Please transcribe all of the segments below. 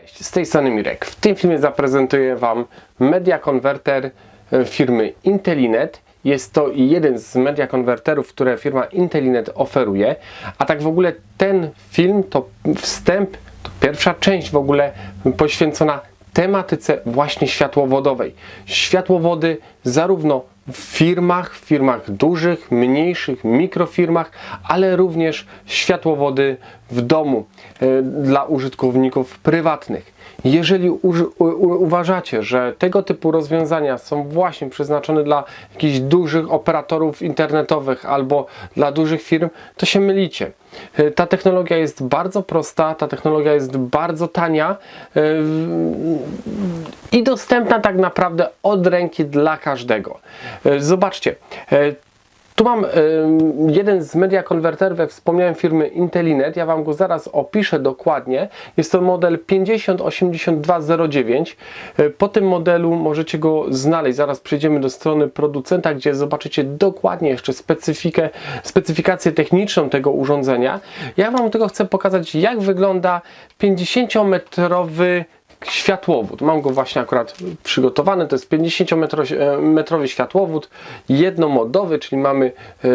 Cześć, z tej strony Mirek. W tym filmie zaprezentuję Wam media konwerter e, firmy Intelinet. Jest to jeden z media konwerterów, które firma Intelinet oferuje. A tak w ogóle ten film to wstęp, to pierwsza część w ogóle poświęcona tematyce właśnie światłowodowej. Światłowody zarówno w firmach, w firmach dużych, mniejszych, mikrofirmach, ale również światłowody w domu e, dla użytkowników prywatnych. Jeżeli u- u- uważacie, że tego typu rozwiązania są właśnie przeznaczone dla jakichś dużych operatorów internetowych albo dla dużych firm, to się mylicie. E, Ta technologia jest bardzo prosta, ta technologia jest bardzo tania e, i dostępna tak naprawdę od ręki dla każdego. E, Zobaczcie, tu mam jeden z media konwerterów, jak wspomniałem, firmy Intelinet. Ja Wam go zaraz opiszę dokładnie. Jest to model 508209. E, Po tym modelu możecie go znaleźć. Zaraz przejdziemy do strony producenta, gdzie zobaczycie dokładnie jeszcze specyfikę, specyfikację techniczną tego urządzenia. Ja Wam tylko chcę pokazać, jak wygląda 50-metrowy światłowód. Mam go właśnie akurat przygotowany. To jest 50-metrowy światłowód, jednomodowy, czyli mamy y,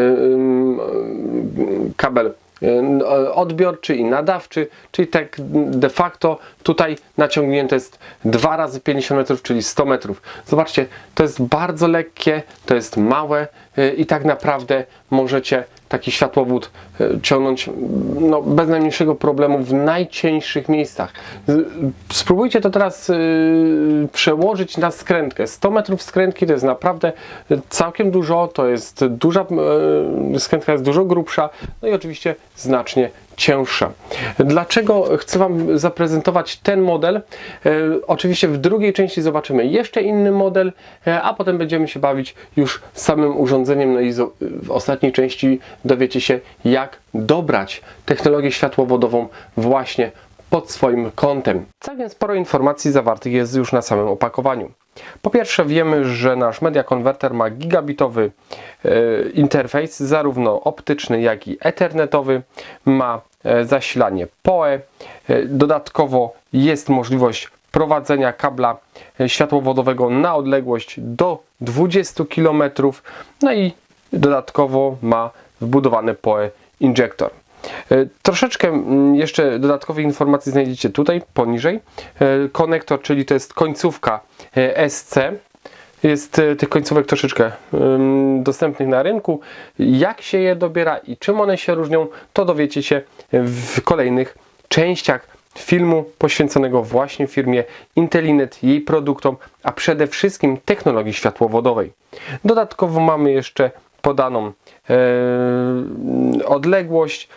kabel y, odbiorczy i nadawczy, czyli tak de facto tutaj naciągnięte jest 2 razy 50 metrów, czyli 100 metrów. Zobaczcie, to jest bardzo lekkie, to jest małe y, i tak naprawdę możecie taki światłowód y, ciągnąć no, bez najmniejszego problemu w najcieńszych miejscach. Spróbujcie to teraz y, przełożyć na skrętkę. 100 metrów skrętki to jest naprawdę całkiem dużo, to jest duża, skrętka jest dużo grubsza, no i oczywiście znacznie cięższa. Dlaczego chcę Wam zaprezentować ten model? E, oczywiście w drugiej części zobaczymy jeszcze inny model, e, a potem będziemy się bawić już samym urządzeniem. No i w ostatniej części dowiecie się, jak dobrać technologię światłowodową właśnie pod swoim kątem. Całkiem sporo informacji zawartych jest już na samym opakowaniu. Po pierwsze wiemy, że nasz media konwerter ma gigabitowy e, interfejs, zarówno optyczny, jak i ethernetowy. Ma e, zasilanie PoE. E, dodatkowo jest możliwość prowadzenia kabla światłowodowego na odległość do 20 km. No i dodatkowo ma wbudowany PoE injektor. E, Troszeczkę mm, jeszcze dodatkowych informacji znajdziecie tutaj poniżej. E, Konektor, czyli to jest końcówka e, SC. Jest tych końcówek troszeczkę dostępnych na rynku. Jak się je dobiera i czym one się różnią, to dowiecie się w kolejnych częściach filmu poświęconego właśnie firmie Intelinet, jej produktom, a przede wszystkim technologii światłowodowej. Dodatkowo mamy jeszcze podaną e, odległość,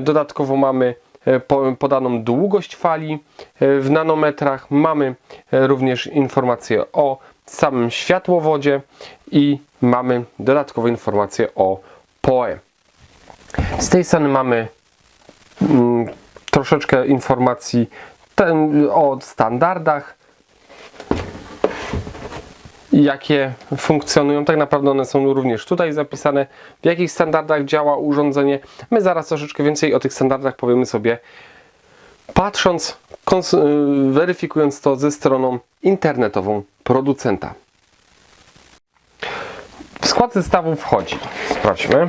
dodatkowo mamy e, po- podaną długość fali e, w nanometrach, mamy e, również informacje o samym światłowodzie i mamy dodatkowe informacje o PoE. Z tej strony mamy mm, troszeczkę informacji o standardach, jakie funkcjonują. Tak naprawdę one są również tutaj zapisane, w jakich standardach działa urządzenie. My zaraz troszeczkę więcej o tych standardach powiemy sobie, patrząc, y, weryfikując to ze stroną internetową producenta. W skład zestawu wchodzi, sprawdźmy,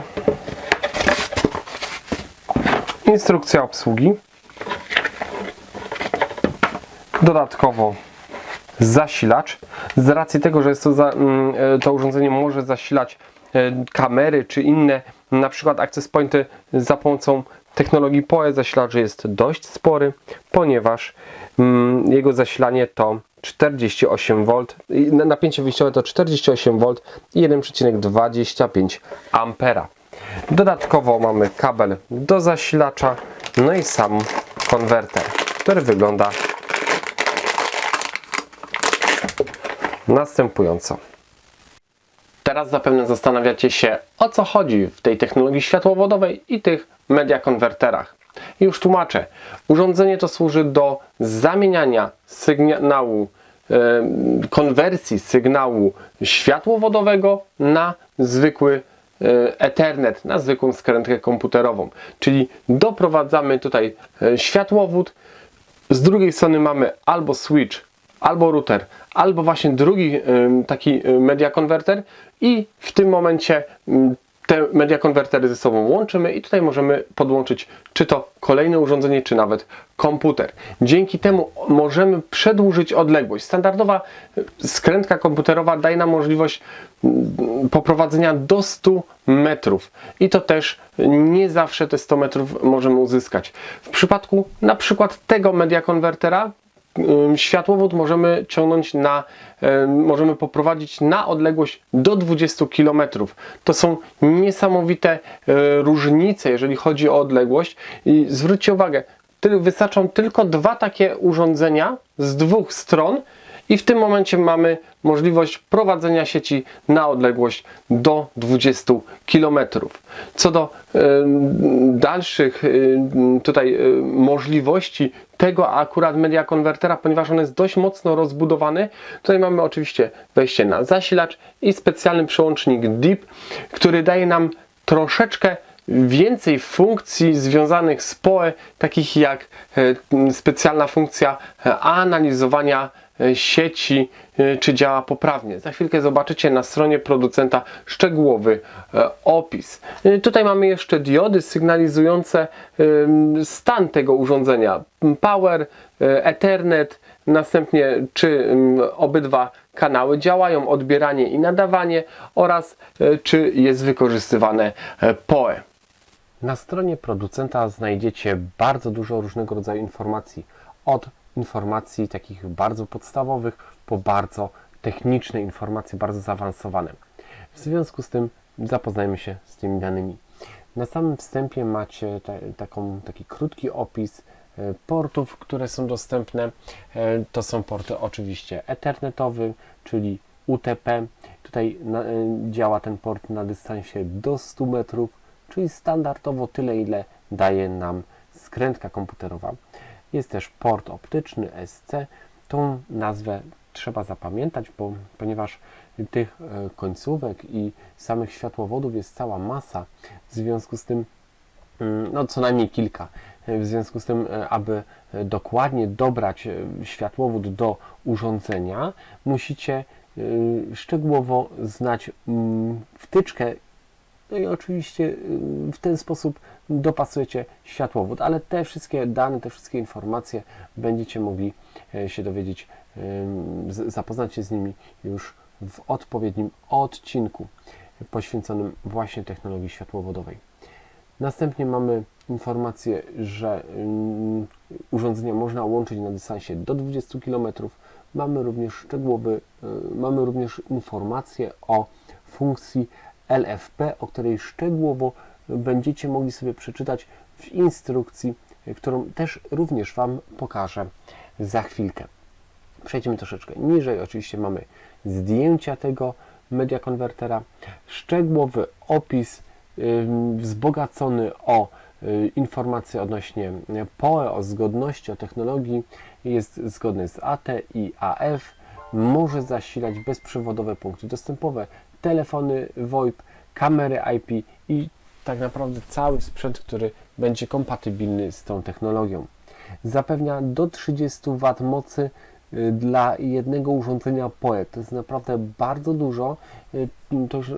instrukcja obsługi, dodatkowo zasilacz. Z racji tego, że jest to, za, mm, e, to urządzenie może zasilać e, kamery czy inne, na przykład access pointy za pomocą technologii PoE zasilacz jest dość spory, ponieważ mm, jego zasilanie to 48V, i na- napięcie wyjściowe to 48V i 1,25 ampera. Dodatkowo mamy kabel do zasilacza, no i sam konwerter, który wygląda następująco. Teraz zapewne zastanawiacie się, o co chodzi w tej technologii światłowodowej i tych media konwerterach. I Już tłumaczę. Urządzenie to służy do zamieniania sygnału, konwersji sygnału światłowodowego na zwykły e, Ethernet, na zwykłą skrętkę komputerową. Czyli doprowadzamy tutaj e, światłowód z drugiej strony mamy albo switch, albo router, albo właśnie drugi taki media konwerter i w tym momencie te media konwertery ze sobą łączymy i tutaj możemy podłączyć czy to kolejne urządzenie, czy nawet komputer. Dzięki temu możemy przedłużyć odległość. Standardowa y, skrętka komputerowa daje nam możliwość poprowadzenia do 100 metrów i to też nie zawsze te 100 metrów możemy uzyskać. W przypadku na przykład tego media konwertera światłowód możemy ciągnąć na, ym, możemy poprowadzić na odległość do 20 km. To są niesamowite y, różnice, jeżeli chodzi o odległość. I zwróćcie uwagę, wystarczą tylko dwa takie urządzenia z dwóch stron i w tym momencie mamy możliwość prowadzenia sieci na odległość do 20 km. Co do y, dalszych y, tutaj y, możliwości tego akurat media konwertera, ponieważ on jest dość mocno rozbudowany, tutaj mamy oczywiście wejście na zasilacz i specjalny przełącznik DIP, który daje nam troszeczkę więcej funkcji związanych z PoE, takich jak e, specjalna funkcja e, analizowania e, sieci, czy działa poprawnie. Za chwilkę zobaczycie na stronie producenta szczegółowy opis. Tutaj mamy jeszcze diody sygnalizujące stan tego urządzenia. Power, Ethernet, następnie czy obydwa kanały działają, odbieranie i nadawanie oraz czy jest wykorzystywane PoE. Na stronie producenta znajdziecie bardzo dużo różnego rodzaju informacji. Od informacji takich bardzo podstawowych po bardzo techniczne informacje, bardzo zaawansowane. W związku z tym zapoznajmy się z tymi danymi. Na samym wstępie macie ta, taką, taki krótki opis e, portów, które są dostępne. E, To są porty oczywiście Ethernetowy, czyli UTP. Tutaj na, e, działa ten port na dystansie do 100 metrów, czyli standardowo tyle, ile daje nam skrętka komputerowa. Jest też port optyczny SC. Tą nazwę trzeba zapamiętać, bo, ponieważ tych e, końcówek i samych światłowodów jest cała masa. W związku z tym Mm, no co najmniej kilka. W związku z tym, e, aby e, dokładnie dobrać e, światłowód do urządzenia, musicie e, szczegółowo znać mm, wtyczkę. No i oczywiście e, w ten sposób dopasujecie światłowód, ale te wszystkie dane, te wszystkie informacje będziecie mogli e, się dowiedzieć, zapoznać się z nimi już w odpowiednim odcinku poświęconym właśnie technologii światłowodowej. Następnie mamy informację, że urządzenia można łączyć na dystansie do 20 km. Mamy również szczegółowy, y, mamy również informację o funkcji LFP, o której szczegółowo będziecie mogli sobie przeczytać w instrukcji, y, którą też również Wam pokażę za chwilkę. Przejdziemy troszeczkę niżej. Oczywiście mamy zdjęcia tego media konwertera, szczegółowy opis wzbogacony o y, informacje odnośnie PoE, o zgodności, o technologii. Jest zgodny z AT i AF. Może zasilać bezprzewodowe punkty dostępowe, telefony VoIP, kamery IP i tak naprawdę cały sprzęt, który będzie kompatybilny z tą technologią. Zapewnia do 30 W mocy y, dla jednego urządzenia PoE. To jest naprawdę bardzo dużo. Y, To już y,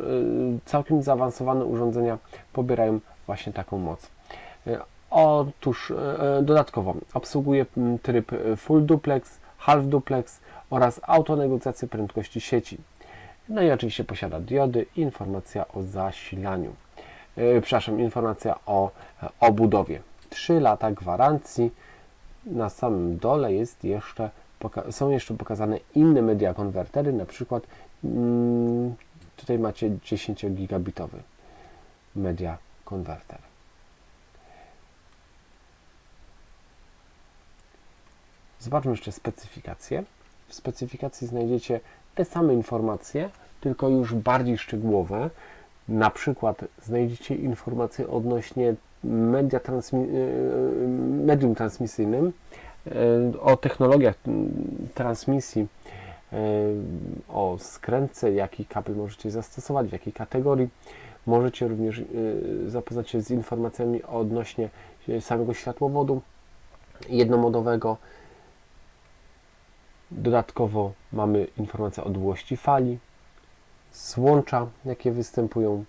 całkiem zaawansowane urządzenia pobierają właśnie taką moc. Otóż dodatkowo obsługuje tryb Full Duplex, Half Duplex oraz autonegocjację prędkości sieci. No i oczywiście posiada diody informacja o zasilaniu. Yy, przepraszam, informacja o e, obudowie. 3 lata gwarancji. Na samym dole jest jeszcze, są jeszcze pokazane inne media konwertery, na przykład mm, tutaj macie 10 gigabitowy media konwerter. Zobaczmy jeszcze specyfikację. W specyfikacji znajdziecie te same informacje, tylko już bardziej szczegółowe. Na przykład znajdziecie informacje odnośnie media transmi- yy, medium transmisyjnym, yy, o technologiach transmisji, o skrętce, jaki kabel możecie zastosować, w jakiej kategorii. Możecie również zapoznać się z informacjami odnośnie samego światłowodu, jednomodowego. Dodatkowo mamy informację o długości fali, złącza, jakie występują,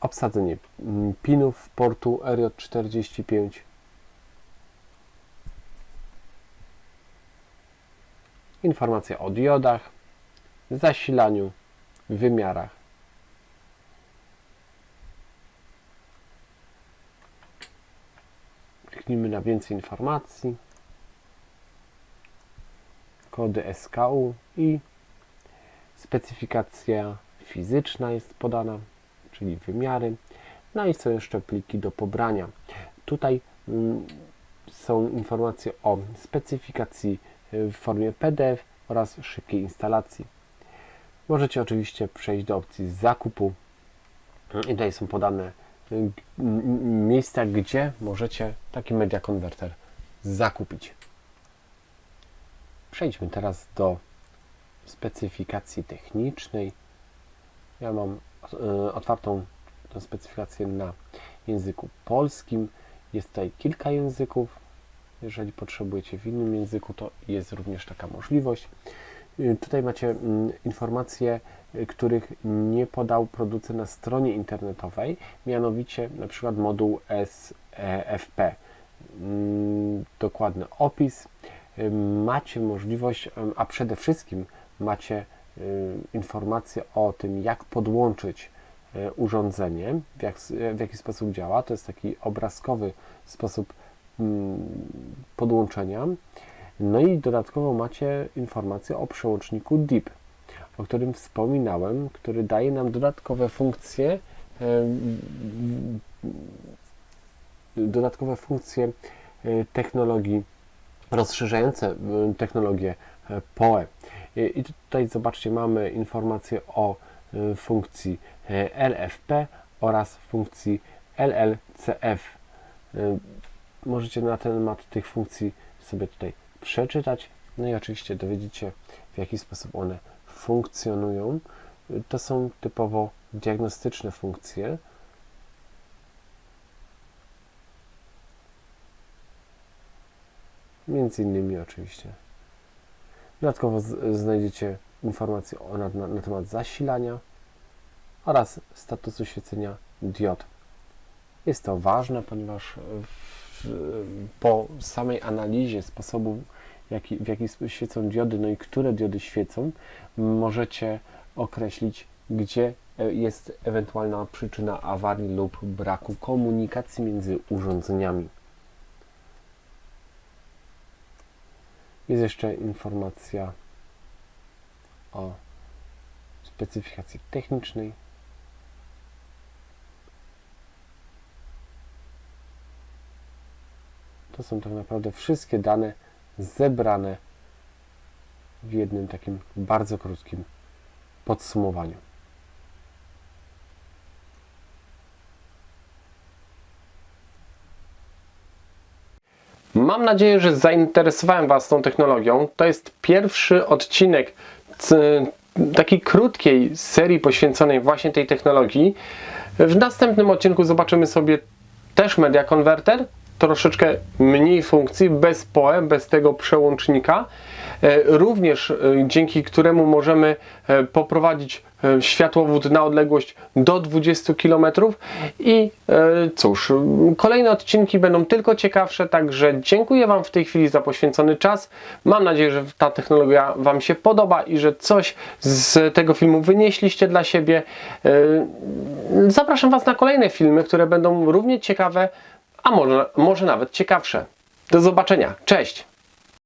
obsadzenie pinów portu RJ45, informacja o diodach, zasilaniu, wymiarach. Kliknijmy na więcej informacji. Kody SKU i specyfikacja fizyczna jest podana, czyli wymiary. No i są jeszcze pliki do pobrania. Tutaj mm, są informacje o specyfikacji y, w formie PDF oraz szybkiej instalacji. Możecie oczywiście przejść do opcji zakupu. I tutaj są podane y, miejsca, gdzie możecie taki media konwerter zakupić. Przejdźmy teraz do specyfikacji technicznej. Ja mam e, otwartą tę specyfikację na języku polskim. Jest tutaj kilka języków. Jeżeli potrzebujecie w innym języku, to jest również taka możliwość. Y, Tutaj macie mm, informacje, y, których nie podał producent na stronie internetowej, mianowicie na przykład moduł SFP. Mm, Dokładny opis. Y, Macie możliwość, a przede wszystkim macie y, informacje o tym, jak podłączyć y, urządzenie, w, jak, w jaki sposób działa. To jest taki obrazkowy sposób mm, podłączenia. No i dodatkowo macie informacje o przełączniku DIP, o którym wspominałem, który daje nam dodatkowe funkcje, dodatkowe funkcje technologii, rozszerzające e, technologię e, PoE. I tutaj zobaczcie, mamy informacje o e, funkcji e, LFP oraz funkcji LLCF. E, Możecie na temat tych funkcji sobie tutaj przeczytać. No i oczywiście dowiedzieć się, w jaki sposób one funkcjonują. To są typowo diagnostyczne funkcje. Między innymi oczywiście. Dodatkowo znajdziecie informacje o, na, na, na temat zasilania oraz statusu świecenia diod. Jest to ważne, ponieważ w, po samej analizie sposobu, jaki, w jaki świecą diody, no i które diody świecą, możecie określić, gdzie e, jest ewentualna przyczyna awarii lub braku komunikacji między urządzeniami. Jest jeszcze informacja o specyfikacji technicznej. To są tak naprawdę wszystkie dane zebrane w jednym takim bardzo krótkim podsumowaniu. Mam nadzieję, że zainteresowałem Was tą technologią. To jest pierwszy odcinek takiej krótkiej serii poświęconej właśnie tej technologii. W następnym odcinku zobaczymy sobie też media konwerter, troszeczkę mniej funkcji, bez PoE, bez tego przełącznika. E, Również e, dzięki któremu możemy e, poprowadzić światłowód na odległość do 20 km. I cóż, kolejne odcinki będą tylko ciekawsze, także dziękuję Wam w tej chwili za poświęcony czas. Mam nadzieję, że ta technologia Wam się podoba i że coś z tego filmu wynieśliście dla siebie. Zapraszam Was na kolejne filmy, które będą równie ciekawe, a może, może nawet ciekawsze. Do zobaczenia. Cześć!